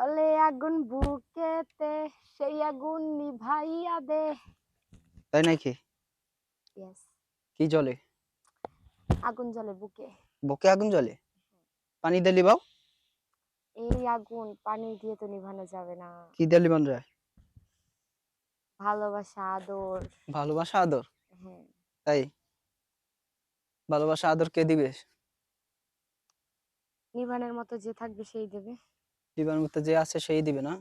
চলে আগুন বুকেতে সেই আগুন নিভাইয়া দে। তাই নাকি? ইয়েস কি জলে? আগুন জ্বলে বুকে। বুকে আগুন জ্বলে পানি দিয়ে লিবাও এই আগুন পানি দিয়ে তো নিভানো যাবে না। কি দিয়ে লিবান যায়? ভালোবাসা আদর। ভালোবাসা আদর? হ্যাঁ। তাই? ভালোবাসা আদর কে দিবে? নিভানের মতো যে থাকবে সেই দেবে। লিবার মতো যে আছে সেই দিবে না।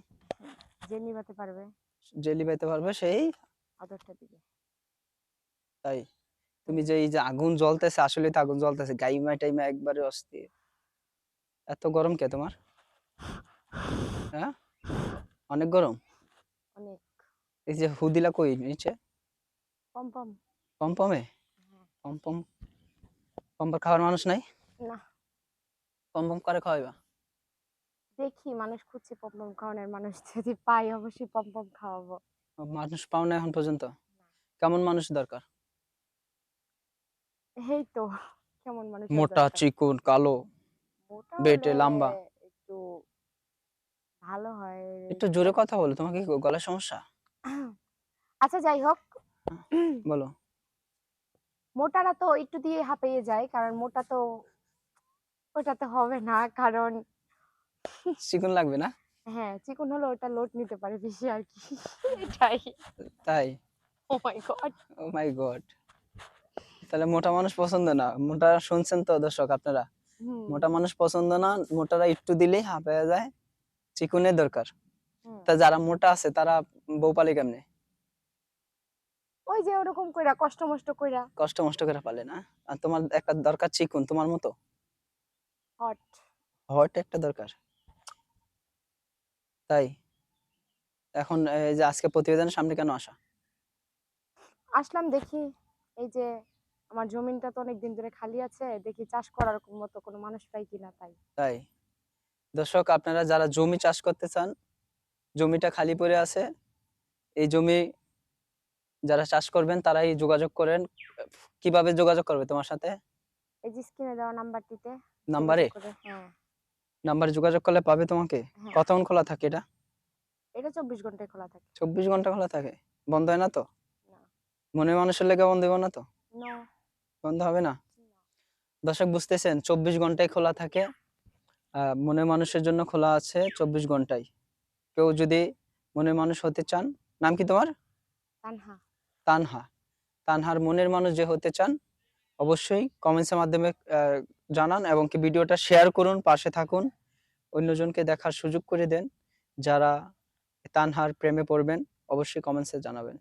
যে নিভাতে পারবে। যে লিবাইতে পারবে সেই আদরটা দিবে। তাই। তুমি যে এই যে আগুন জ্বলতেছে আসলে তো আগুন জ্বলতেছে। গাইমা টাইমা একবারে অস্থির। এত গরম কে তোমার? হ্যাঁ? অনেক গরম? অনেক। এই যে হুদিলা কই? নিচে? পম পম পম পমে হ্যাঁ। পম পম পম পম খাওয়ার মানুষ নাই? না। পম পম করে খাওয়াইবা? দেখি মানুষ খুঁজছে পম পম খাওয়ানোর মানুষ যদি পাই অবশ্যই পম পম খাওয়াবো মানুষ পাও না এখন পর্যন্ত? কেমন মানুষ দরকার? এই তো কেমন মানুষ মোটা চিকন কালো বেটে, লাম্বা। একটু ভালো হয়। একটু জোরে কথা বলো তোমার কি গলার সমস্যা? আচ্ছা যাই হোক। বলো। মোটারা তো একটু দিয়ে হাঁপিয়ে যায় কারণ মোটা তো ওটা তো হবে না কারণ চিকন লাগবে না? হ্যাঁ চিকন হলে ওটা লোড নিতে পারে বেশি আর কি। এটাই। তাই? ও মাই গড ও মাই গড তাহলে মোটা মানুষ পছন্দ না? মোটা শুনছেন তো দর্শক আপনারা? মোটা মানুষ পছন্দ না মোটারা একটু দিলেই হাঁপায়া যায় চিকুনের দরকার। তা যারা মোটা আছে তারা বউ পালে কেমনে? ওই যে ওরকম কইরা কষ্ট মষ্ট কইরা। কষ্ট মষ্ট করে পালে না? আর তোমার একটা দরকার চিকুন তোমার মতো? হট হট একটা দরকার। তাই? এখন এই যে আজকে প্রতিবেদনের সামনে কেন আসা? আসলাম দেখি এই যে আমার জমিনটা তো অনেক দিন ধরে খালি আছে দেখি চাষ করার মতো কোনো মানুষ পাই কিনা তাই। তাই? দর্শক আপনারা যারা জমি চাষ করতে চান জমিটা খালি পড়ে আছে এই জমি যারা চাষ করবেন তারাই যোগাযোগ করেন। কীভাবে যোগাযোগ করবে তোমার সাথে? এই যে স্ক্রিনে দেওয়া নাম্বারটিতে নাম্বারে হ্যাঁ। নাম্বারে যোগাযোগ করলে পাবে তোমাকে? হ্যাঁ। কতক্ষণ খোলা থাকে এটা? এটা চব্বিশ ঘন্টায় খোলা থাকে। চব্বিশ ঘণ্টা খোলা থাকে? বন্ধ হয় না তো? না। মনে মানুষের লেগে বন্ধ হবে না তো? No, বন্ধ হবে না? দর্শক বুঝতেছেন চব্বিশ ঘন্টায় খোলা থাকে। আহ, মনে মানুষের জন্য খোলা আছে চব্বিশ ঘন্টায়। কেউ যদি মনে মানুষ হতে চান নাম কি তোমার? তানহা। তানহা। তানহার মনের মানুষ যে হতে চান অবশ্যই কমেন্টসের মাধ্যমে আহ, জানান এবং কি ভিডিওটা শেয়ার করুন, পাশে থাকুন। অন্যজনকে দেখার সুযোগ করে দেন। যারা তানহার প্রেমে পড়বেন, অবশ্যই কমেন্টসে জানাবেন।